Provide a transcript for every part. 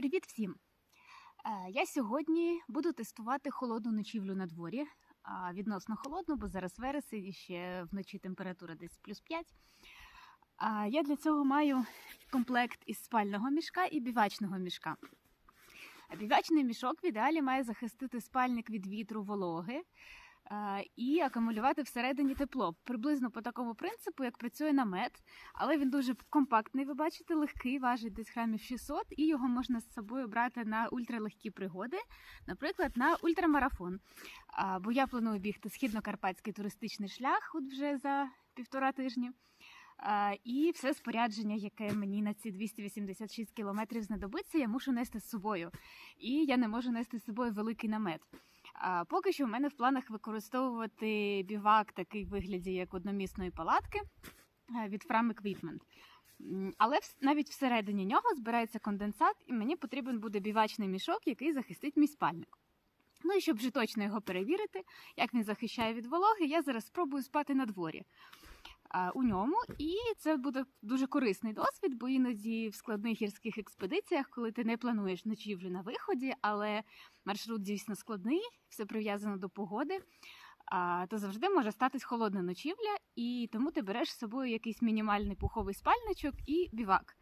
Привіт всім! Е, Я сьогодні буду тестувати холодну ночівлю на дворі. Відносно холодну, бо зараз вересень і ще вночі температура десь плюс 5. А, Я для цього маю комплект із спального мішка і бівачного мішка. Бівачний мішок в ідеалі має захистити спальник від вітру, вологи і акумулювати всередині тепло. Приблизно по такому принципу, як працює намет, але він дуже компактний, ви бачите, легкий, важить десь грамів 600, і його можна з собою брати на ультралегкі пригоди, наприклад, на ультрамарафон. Бо я планую бігти східно-карпатський туристичний шлях, от вже за півтора тижні. І все спорядження, яке мені на ці 286 кілометрів знадобиться, я мушу нести з собою. І я не можу нести з собою великий намет. Поки що в мене в планах використовувати бівак такий вигляді як одномісної палатки е, від Fram Equipment. Але навіть всередині нього збирається конденсат, і мені потрібен буде бівачний мішок, який захистить мій спальник. Ну і щоб вже точно його перевірити, як він захищає від вологи, я зараз спробую спати на дворі у ньому. І це буде дуже корисний досвід, бо іноді в складних гірських експедиціях, коли ти не плануєш ночівлю на виході, але маршрут дійсно складний, все прив'язано до погоди. То завжди може статись холодна ночівля, і тому ти береш з собою якийсь мінімальний пуховий спальничок і бівак.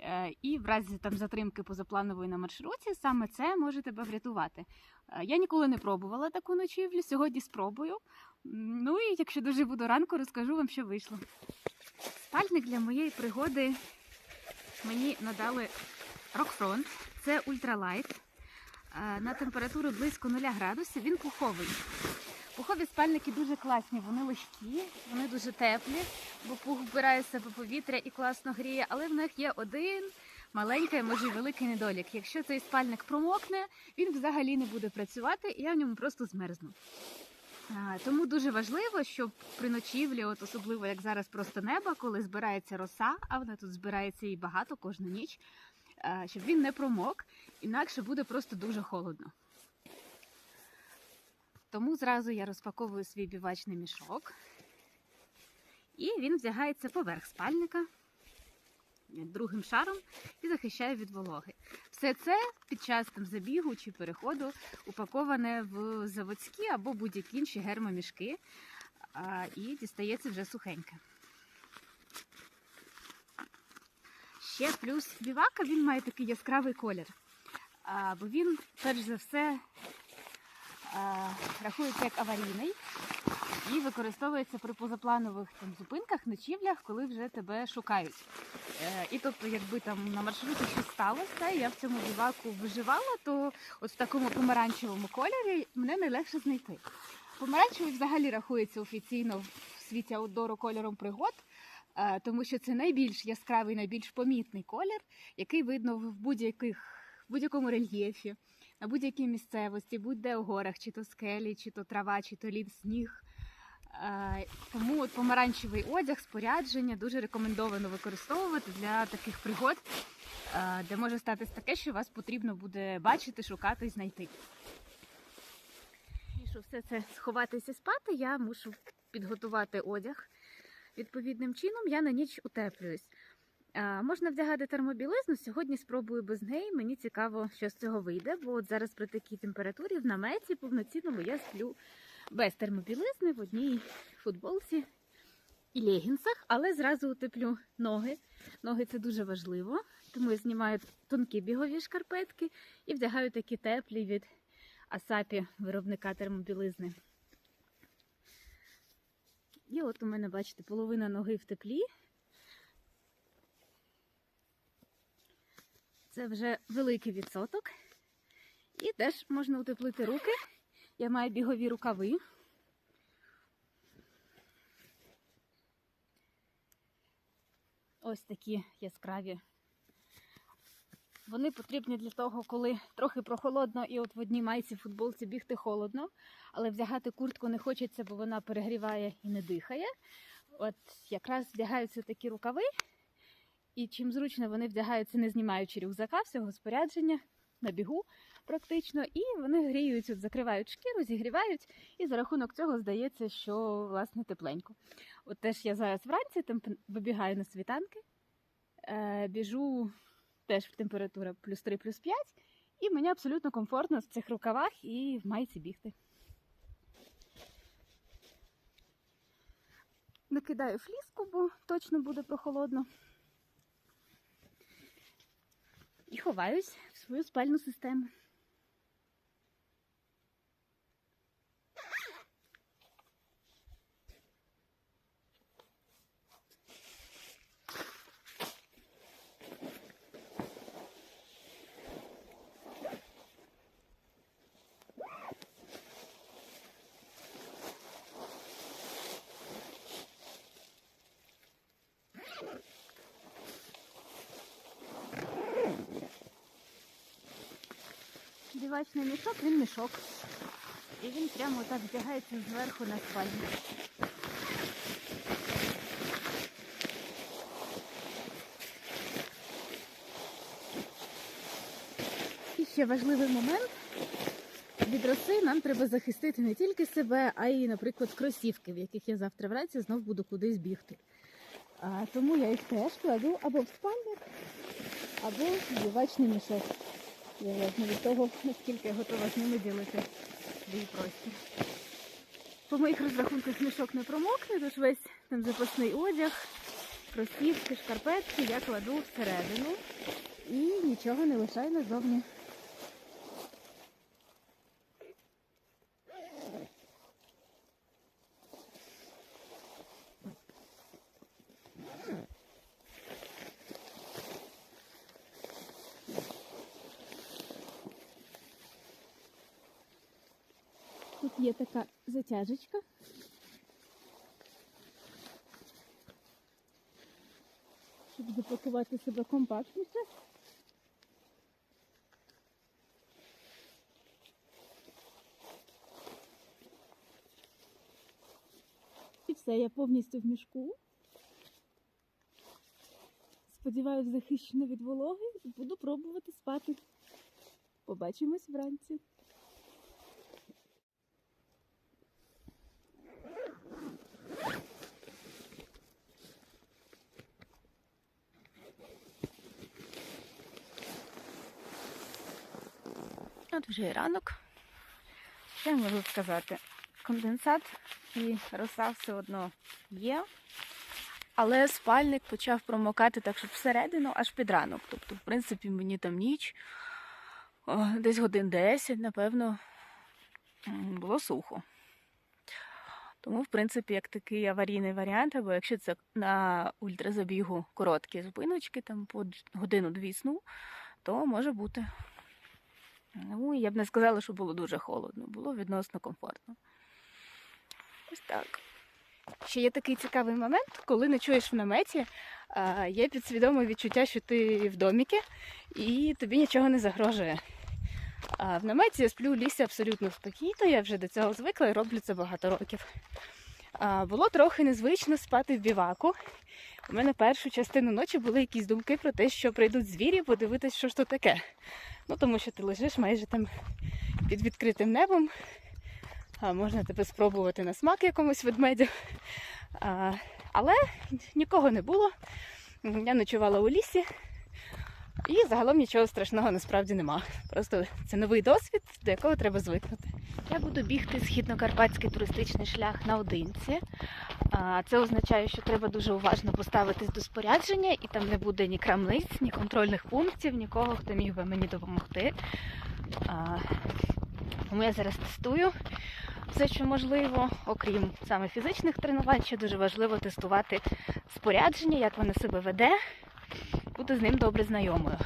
Е, І в разі там затримки позапланової на маршруті, саме це може тебе врятувати. Е, Я ніколи не пробувала таку ночівлю, сьогодні спробую. Ну і якщо доживу до ранку, розкажу вам, що вийшло. Спальник для моєї пригоди мені надали Rockfront. Це ультралайт. Е, На температуру близько 0 градусів. Він пуховий. Пухові спальники дуже класні, вони легкі, вони дуже теплі, бо пух вбирає себе повітря і класно гріє, але в них є один маленький, може великий недолік. Якщо цей спальник промокне, він взагалі не буде працювати, і я в ньому просто змерзну. Тому дуже важливо, щоб при ночівлі, от особливо як зараз просто неба, коли збирається роса, а вона тут збирається і багато кожну ніч, щоб він не промок, інакше буде просто дуже холодно. Тому зразу я розпаковую свій бівачний мішок. І він вдягається поверх спальника другим шаром і захищає від вологи. Все це під час там, забігу чи переходу упаковане в заводські або будь-які інші гермомішки і дістається вже сухеньке. Ще плюс бівака він має такий яскравий колір, бо він, перш за все, рахується як аварійний і використовується при позапланових там, зупинках, ночівлях, коли вже тебе шукають. Е, і тобто, якби там на маршруті щось сталося, я в цьому біваку виживала, то от в такому помаранчевому кольорі мене найлегше знайти. Помаранчевий взагалі рахується офіційно в світі аутдору кольором пригод, е, тому що це найбільш яскравий, найбільш помітний колір, який видно в будь-яких будь-якому рельєфі, на будь-якій місцевості, будь-де у горах, чи то скелі, чи то трава, чи то лід, сніг. Е, Тому от помаранчевий одяг, спорядження дуже рекомендовано використовувати для таких пригод, е, де може статись таке, що вас потрібно буде бачити, шукати і знайти. І щоб все це сховатися і спати, я мушу підготувати одяг. Відповідним чином я на ніч утеплююсь. Е, Можна вдягати термобілизну. Сьогодні спробую без неї. Мені цікаво, що з цього вийде, бо от зараз при такій температурі в наметі повноцінному я сплю без термобілизни в одній футболці і легінсах, але зразу утеплю ноги. Ноги це дуже важливо, тому я знімаю тонкі бігові шкарпетки і вдягаю такі теплі від Асапі виробника термобілизни. І от у мене, бачите, половина ноги в теплі. Це вже великий відсоток. І теж можна утеплити руки. Я маю бігові рукави. Ось такі яскраві. Вони потрібні для того, коли трохи прохолодно і от в одній майці футболці бігти холодно, але вдягати куртку не хочеться, бо вона перегріває і не дихає. От якраз вдягаються такі рукави, і чим зручно вони вдягаються, не знімаючи рюкзака, всього спорядження на бігу практично, і вони гріють, от, закривають шкіру, зігрівають, і за рахунок цього здається, що власне тепленько. От теж я зараз вранці там вибігаю на світанки, е, біжу теж в температура плюс 3, плюс 5. І мені абсолютно комфортно в цих рукавах і в майці бігти. Накидаю фліску, бо точно буде прохолодно. І ховаюсь в свою спальну систему. Дівачний мішок, він мішок. І він прямо так вдягається зверху на спальню. І ще важливий момент. Від роси нам треба захистити не тільки себе, а й, наприклад, кросівки, в яких я завтра вранці знов буду кудись бігти. А, тому я їх теж кладу або в спальник, або в дівачний мішок. Залежно від того, наскільки я готова з ними ділити свій простір. По моїх розрахунках мішок не промокне, тож весь там запасний одяг, кросівки, шкарпетки я кладу всередину і нічого не лишаю назовні. Є така затяжечка. Щоб запакувати себе компактніше. І все, я повністю в мішку. Сподіваюсь, захищена від вологи буду пробувати спати. Побачимось вранці. От вже і ранок. Що я можу сказати? Конденсат і роса все одно є. Але спальник почав промокати так, щоб всередину аж під ранок. Тобто, в принципі, мені там ніч, десь годин 10, напевно, було сухо. Тому, в принципі, як такий аварійний варіант, або якщо це на ультразабігу короткі зупиночки, там по годину-дві сну, то може бути. Ну, я б не сказала, що було дуже холодно, було відносно комфортно. Ось так. Ще є такий цікавий момент, коли не чуєш в наметі, є підсвідоме відчуття, що ти в доміки і тобі нічого не загрожує. А в наметі я сплю в лісі абсолютно спокійно, я вже до цього звикла і роблю це багато років. Було трохи незвично спати в біваку. У мене першу частину ночі були якісь думки про те, що прийдуть звірі, подивитись, що ж то таке. Ну, тому що ти лежиш майже там під відкритим небом. А, можна тебе спробувати на смак якомусь ведмедю. А, але нікого не було. Я ночувала у лісі. І загалом нічого страшного насправді нема. Просто це новий досвід, до якого треба звикнути. Я буду бігти східно-карпатський туристичний шлях наодинці. Це означає, що треба дуже уважно поставитись до спорядження, і там не буде ні крамниць, ні контрольних пунктів, нікого, хто міг би мені допомогти. Тому я зараз тестую все, що можливо, окрім саме фізичних тренувань, ще дуже важливо тестувати спорядження, як воно себе веде, бути з ним добре знайомою.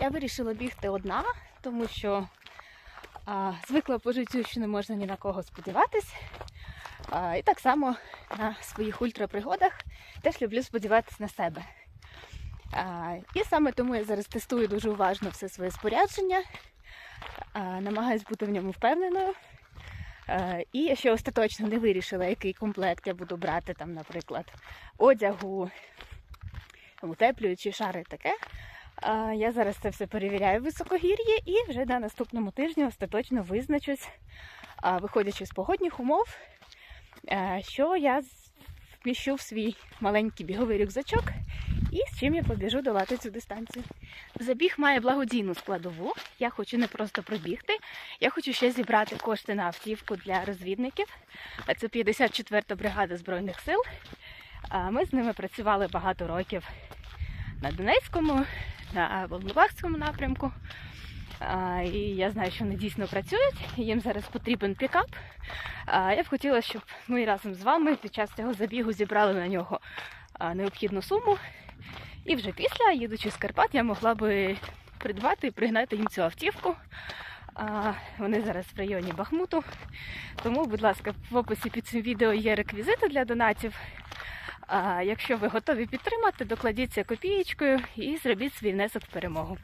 Я вирішила бігти одна, тому що звикла по життю, що не можна ні на кого сподіватись. І так само на своїх ультрапригодах теж люблю сподіватися на себе. І саме тому я зараз тестую дуже уважно все своє спорядження, а, намагаюсь бути в ньому впевненою. І я ще остаточно не вирішила, який комплект я буду брати, там, наприклад, одягу, утеплюючі шари таке. Я зараз це все перевіряю в високогір'ї і вже на наступному тижні остаточно визначусь, виходячи з погодних умов, е, що я вміщу в свій маленький біговий рюкзачок і з чим я побіжу долати цю дистанцію. Забіг має благодійну складову. Я хочу не просто пробігти, я хочу ще зібрати кошти на автівку для розвідників. Це 54-та бригада Збройних сил. Ми з ними працювали багато років на Донецькому, на Волновахському напрямку. І я знаю, що вони дійсно працюють. Їм зараз потрібен пікап. Я б хотіла, щоб ми разом з вами під час цього забігу зібрали на нього необхідну суму. І вже після, їдучи з Карпат, я могла би придбати і пригнати їм цю автівку. Вони зараз в районі Бахмуту. Тому, будь ласка, в описі під цим відео є реквізити для донатів. А якщо ви готові підтримати, докладіться копієчкою і зробіть свій внесок в перемогу.